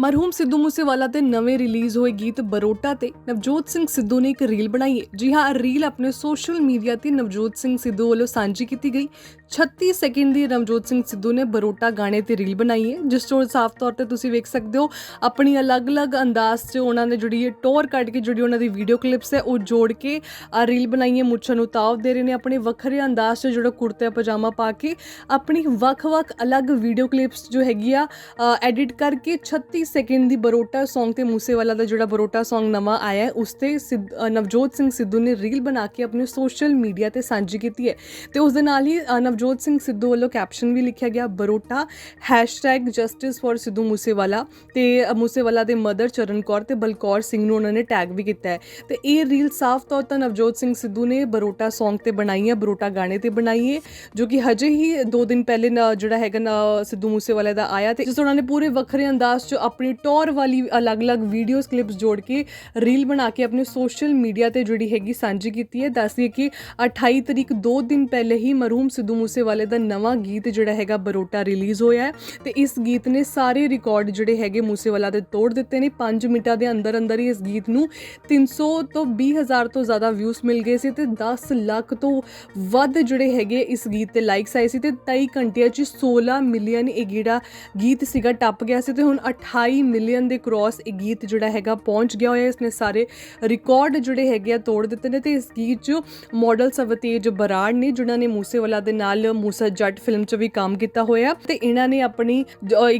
ਮਰਹੂਮ ਸਿੱਧੂ ਮੂਸੇਵਾਲਾ ਦੇ ਨਵੇਂ ਰਿਲੀਜ਼ ਹੋਏ ਗੀਤ ਬਰੋਟਾ ਤੇ ਨਵਜੋਤ ਸਿੰਘ ਸਿੱਧੂ ਨੇ ਇੱਕ ਰੀਲ ਬਣਾਈ ਹੈ ਜੀ ਹਾਂ ਰੀਲ ਆਪਣੇ ਸੋਸ਼ਲ ਮੀਡੀਆ ਤੇ ਨਵਜੋਤ ਸਿੰਘ ਸਿੱਧੂ ਵੱਲੋਂ ਸਾਂਝੀ ਕੀਤੀ ਗਈ 36 ਸੈਕਿੰਡ ਦੀ ਨਵਜੋਤ ਸਿੰਘ ਸਿੱਧੂ ਨੇ ਬਰੋਟਾ ਗਾਣੇ ਤੇ ਰੀਲ ਬਣਾਈ ਹੈ ਜਿਸ ਤੋਂ ਸਾਫ਼ ਤੌਰ ਤੇ ਤੁਸੀਂ ਵੇਖ ਸਕਦੇ ਹੋ ਆਪਣੀ ਅਲੱਗ-ਅਲੱਗ ਅੰਦਾਜ਼ 'ਚ ਉਹਨਾਂ ਨੇ ਜਿਹੜੀ ਇਹ ਟੋਰ ਕੱਢ ਕੇ ਜਿਹੜੀ ਉਹਨਾਂ ਦੀ ਵੀਡੀਓ ਕਲਿੱਪਸ ਹੈ ਉਹ ਜੋੜ ਕੇ ਆ ਰੀਲ ਬਣਾਈ ਹੈ ਮੁੱਛਾਂ ਨੂੰ ਤਾਵ ਦੇ ਰਹੇ ਨੇ ਆਪਣੇ ਵੱਖਰੇ ਅੰਦਾਜ਼ 'ਚ ਜਿਹੜਾ ਕੁੜਤਾ ਪਜਾਮਾ ਪਾ ਕੇ ਆਪਣੀ ਵੱਖ-ਵੱਖ ਅਲੱਗ ਵੀਡੀਓ ਕਲਿੱਪਸ ਜੋ ਹੈਗੀ ਆ ਐਡਿਟ ਕਰਕੇ 36 ਸੈਕਿੰਡ ਦੀ ਬਰੋਟਾ Song ਤੇ ਮੂਸੇਵਾਲਾ ਦਾ ਜਿਹੜਾ ਬਰੋਟਾ Song ਨਵਾਂ ਆਇਆ ਹੈ, ਉਸ ਤੇ ਸਿੱਧ- ਨਵਜੋਤ ਸਿੰਘ ਸਿੱਧੂ ਨੇ ਰੀਲ ਬਣਾ ਕੇ ਆਪਣੇ ਸੋਸ਼ਲ ਮੀਡੀਆ ਤੇ ਸਾਂਝੀ ਕੀਤੀ ਹੈ। ਤੇ ਉਸ ਦੇ ਨਾਲ ਹੀ ਨਵਜੋਤ ਸਿੰਘ ਸਿੱਧੂ ਵੱਲੋਂ ਕੈਪਸ਼ਨ ਵੀ ਲਿਖਿਆ ਗਿਆ, ਬਰੋਟਾ #ਜਸਟਿਸ ਫॉर ਸਿੱਧੂ ਮੂਸੇਵਾਲਾ ਤੇ ਮੂਸੇਵਾਲਾ ਦੇ ਮਦਰ ਚਰਨ ਕੌਰ ਤੇ ਬਲਕੌਰ ਸਿੰਘ ਨੂੰ ਉਹਨਾਂ ਨੇ ਟੈਗ ਵੀ ਕੀਤਾ ਹੈ। ਤੇ ਇਹ ਰੀਲ ਸਾਫ਼ ਤੌਰ ਤੇ ਨਵਜੋਤ ਸਿੰਘ ਸਿੱਧੂ ਨੇ ਬਰੋਟਾ Song ਤੇ ਬਣਾਈ ਹੈ, ਬਰੋਟਾ ਗਾਣੇ ਤੇ ਬਣਾਈ ਹੈ, ਜੋ ਕਿ ਹਜੇ ਹੀ 2 ਦਿਨ ਪਹਿਲੇ ਜਿਹੜਾ ਹੈਗਾ, ਨਾ, ਸਿੱਧੂ ਮੂਸੇਵਾਲੇ ਦਾ ਆਇਆ ਤੇ ਜਿਸ ਉਹਨਾਂ ਨੇ ਪੂਰੇ ਵੱਖਰੇ ਅੰਦਾਜ਼ 'ਚ ਆਪਣੀ ਟੌਰ ਵਾਲੀ ਅਲੱਗ-ਅਲੱਗ ਵੀਡੀਓਜ਼ ਕਲਿੱਪਸ ਜੋੜ ਕੇ ਰੀਲ ਬਣਾ ਕੇ ਆਪਣੇ ਸੋਸ਼ਲ ਮੀਡੀਆ ਤੇ ਜਿਹੜੀ ਹੈਗੀ ਸਾਂਝੀ ਕੀਤੀ ਹੈ। ਦੱਸਦੀ ਕਿ 28 ਤਰੀਕ 2 ਦਿਨ ਪਹਿਲੇ ਹੀ ਮਰਹੂਮ ਸਿੱਧੂ ਮੂਸੇਵਾਲੇ ਦਾ ਨਵਾਂ ਗੀਤ ਜਿਹੜਾ ਹੈਗਾ ਬਰੋਟਾ ਰਿਲੀਜ਼ ਹੋਇਆ ਹੈ ਤੇ ਇਸ ਗੀਤ ਨੇ ਸਾਰੇ ਰਿਕਾਰਡ ਜਿਹੜੇ ਹੈਗੇ ਮੂਸੇਵਾਲਾ ਦੇ ਤੋੜ ਦਿੱਤੇ ਨੇ। 5 ਮਿੰਟਾਂ ਦੇ ਅੰਦਰ ਅੰਦਰ ਹੀ ਇਸ ਗੀਤ ਨੂੰ 300 ਤੋਂ 20000 ਤੋਂ ਜ਼ਿਆਦਾ ਵਿਊਜ਼ ਮਿਲ ਗਏ ਸੀ ਤੇ 10 ਲੱਖ ਤੋਂ ਵੱਧ ਜਿਹੜੇ ਹੈਗੇ ਇਸ ਗੀਤ ਤੇ ਲਾਈਕਸ ਆਏ ਸੀ ਤੇ 23 ਘੰਟਿਆਂ 'ਚ 16 ਮਿਲੀਅਨ ਇਹ ਜਿਹੜਾ ਗੀਤ ਸੀਗਾ, ਟੱਪ ਗਿਆ ਸੀ ਤੇ ਹੁਣ 28 ਮਿਲੀਅਨ ਦੇ ਕ੍ਰਾਸ ਇਹ ਗੀਤ ਜਿਹੜਾ ਹੈਗਾ ਪਹੁੰਚ ਗਿਆ ਹੋਇਆ ਇਸ ਨੇ ਸਾਰੇ ਰਿਕਾਰਡ ਜਿਹੜੇ ਹੈਗੇ ਆ ਤੋੜ ਦਿੱਤੇ ਨੇ ਤੇ ਇਸ ਗੀਤ 'ਚ ਮਾਡਲ ਸਵਤੇਜ ਬਰਾੜ ਨੇ, ਜਿਨ੍ਹਾਂ ਨੇ ਮੂਸੇਵਾਲਾ ਦੇ ਨਾਲ ਮੂਸਾ ਜੱਟ ਫਿਲਮ 'ਚ ਵੀ ਕੰਮ ਕੀਤਾ ਹੋਇਆ ਤੇ ਇਹਨਾਂ ਨੇ ਆਪਣੀ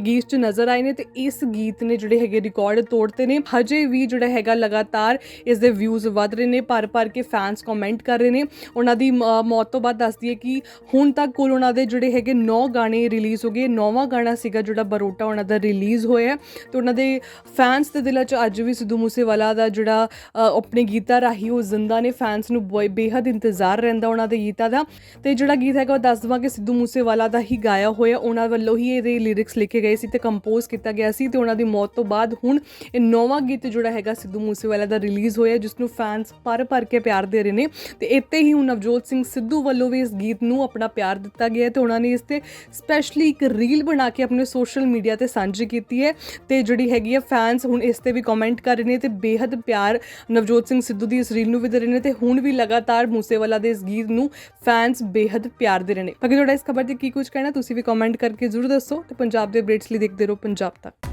ਗੀਤ 'ਚ ਨਜ਼ਰ ਆਏ ਨੇ ਤੇ ਇਸ ਗੀਤ ਨੇ ਜਿਹੜੇ ਹੈਗੇ ਰਿਕਾਰਡ ਤੋੜਤੇ ਨੇ। ਹਜੇ ਵੀ ਜਿਹੜਾ ਹੈਗਾ ਲਗਾਤਾਰ ਇਸ ਦੇ ਵਿਊਜ਼ ਵੱਧ ਰਹੇ ਨੇ, ਭਰ ਭਰ ਕੇ ਫੈਨਸ ਕਮੈਂਟ ਕਰ ਰਹੇ ਨੇ। ਉਹਨਾਂ ਦੀ ਮੌਤ ਤੋਂ ਬਾਅਦ ਦੱਸਦੀ ਹੈ ਕਿ ਹੁਣ ਤੱਕ ਕੋਲ ਉਹਨਾਂ ਦੇ ਜਿਹੜੇ ਹੈਗੇ 9 ਗਾਣੇ ਰਿਲੀਜ਼ ਹੋ ਗਏ। ਨੌਵਾਂ ਗਾਣਾ ਸੀਗਾ ਜਿਹੜਾ ਬਰੋਟਾ ਉਹਨਾਂ ਦਾ ਰਿਲੀਜ਼ ਹੋਇਆ ਤੇ ਉਹਨਾਂ ਦੇ ਫੈਨਸ ਦੇ ਦਿਲਾਂ 'ਚ ਅੱਜ ਵੀ ਸਿੱਧੂ ਮੂਸੇਵਾਲਾ ਦਾ ਜਿਹੜਾ ਆਪਣੇ ਗੀਤਾਂ ਰਾਹੀਂ ਉਹ ਜ਼ਿੰਦਾ ਨੇ। ਫੈਨਸ ਨੂੰ ਬੇ- ਬੇਹੱਦ ਇੰਤਜ਼ਾਰ ਰਹਿੰਦਾ ਉਹਨਾਂ ਦੇ ਗੀਤਾਂ ਦਾ। ਤੇ ਜਿਹੜਾ ਗੀਤ ਹੈਗਾ ਉਹ ਦੱਸ ਦਵਾਂ ਕਿ ਸਿੱਧੂ ਮੂਸੇਵਾਲਾ ਦਾ ਹੀ ਗਾਇਆ ਹੋਇਆ। ਉਹਨਾਂ ਵੱਲੋਂ ਹੀ ਇਹਦੇ ਲਿਰਿਕਸ ਲਿਖੇ ਗਏ ਸੀ ਤੇ ਕੰਪੋਜ਼ ਕੀਤਾ ਗਿਆ ਸੀ ਤੇ ਉਹਨਾਂ ਦੀ ਮੌਤ ਤੋਂ ਬਾਅਦ ਹੁਣ ਇਹ ਨੌਵਾਂ ਗੀਤ ਜਿਹੜਾ ਹੈਗਾ ਸਿੱਧੂ ਮੂਸੇਵਾਲਾ ਦਾ ਰਿਲੀਜ਼ ਹੋਇਆ, ਜਿਸ ਨੂੰ ਫੈਨਸ ਭਰ ਭਰ ਕੇ ਪਿਆਰ ਦੇ ਰਹੇ ਨੇ। ਤੇ ਇੱਥੇ ਹੀ ਹੁਣ ਨਵਜੋਤ ਸਿੰਘ ਸਿੱਧੂ ਵੱਲੋਂ ਵੀ ਇਸ ਗੀਤ ਨੂੰ ਆਪਣਾ ਪਿਆਰ ਦਿੱਤਾ ਗਿਆ ਹੈ ਤੇ ਉਹਨਾਂ ਨੇ ਇਸ ਤੇ ਸਪੈਸ਼ਲੀ ਇੱਕ ਰੀਲ ਬਣਾ ਕੇ ਆਪਣੇ ਸੋਸ਼ਲ ਮੀਡੀਆ ਤੇ ਸਾਂਝੀ ਕੀਤੀ ਹੈ। ਤੇ ਜਿਹੜੀ ਹੈਗੀ ਆ ਫੈਨਸ ਹੁਣ ਇਸ ਤੇ ਵੀ ਕਮੈਂਟ ਕਰ ਰਹੇ ਨੇ ਤੇ ਬੇਹੱਦ ਪਿਆਰ ਨਵਜੋਤ ਸਿੰਘ ਸਿੱਧੂ ਦੀ ਇਸ ਰੀਲ ਨੂੰ ਵੀ ਦੇ ਰਹੇ ਨੇ ਤੇ ਹੁਣ ਵੀ ਲਗਾਤਾਰ ਮੂਸੇਵਾਲਾ ਦੇ ਇਸ ਗੀਤ ਨੂੰ ਫੈਨਸ ਬੇਹੱਦ ਪਿਆਰ ਦੇ ਰਹੇ ਨੇ। ਬਾਕੀ ਤੁਹਾਡਾ ਇਸ ਖਬਰ ਤੇ ਕੀ ਕੁਝ ਕਹਿਣਾ, ਤੁਸੀਂ ਵੀ ਕਮੈਂਟ ਕਰਕੇ ਜ਼ਰੂਰ ਦੱਸੋ ਤੇ ਪੰਜਾਬ ਦੇ ਅਪਡੇਟਸ ਲਈ ਦੇਖਦੇ ਰਹੋ ਪੰਜਾਬ ਤੱਕ।